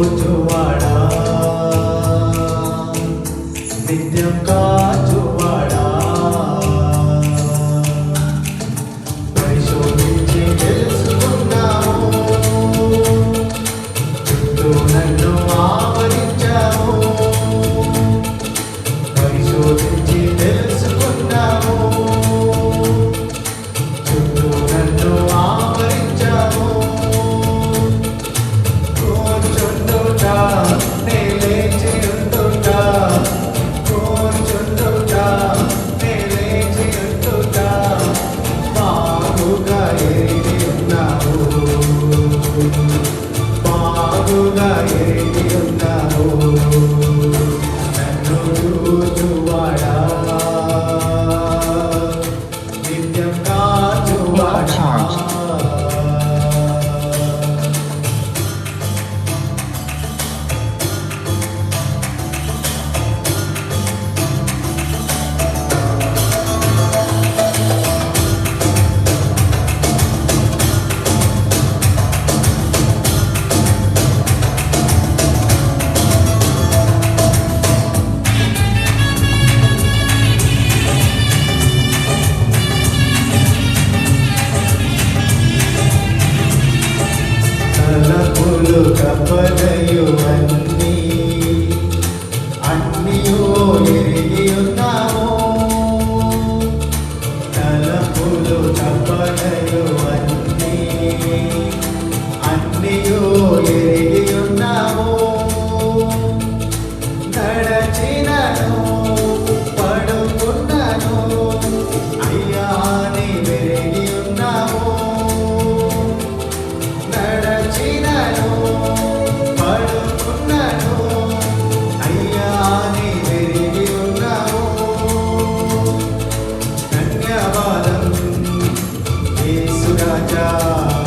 বোঝো Jesus, tu vai. కప్పలయువన్నీ అన్నియో ఎరిగి ఉన్నావు తలపులు కప్పలయువన్నీ అన్నియో जा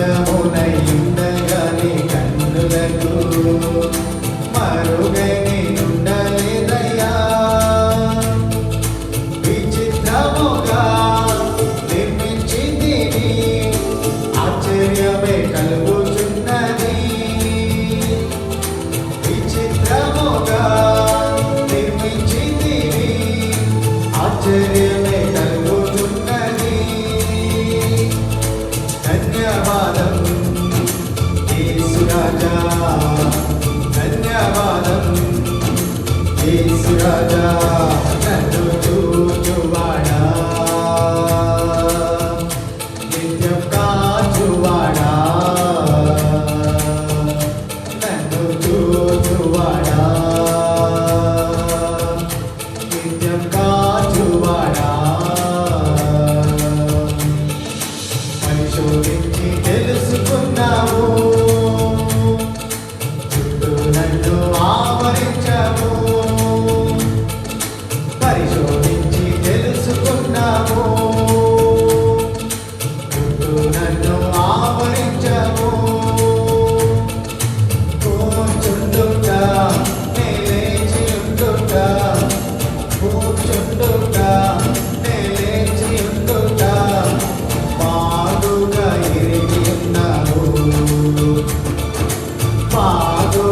లింగమునయుండగానే కన్నులకు మరుగని నుండలేదయ్యా విచిత్రముగా నిర్మించింది கொஞ்சம் காற்று வாழ்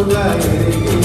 gaire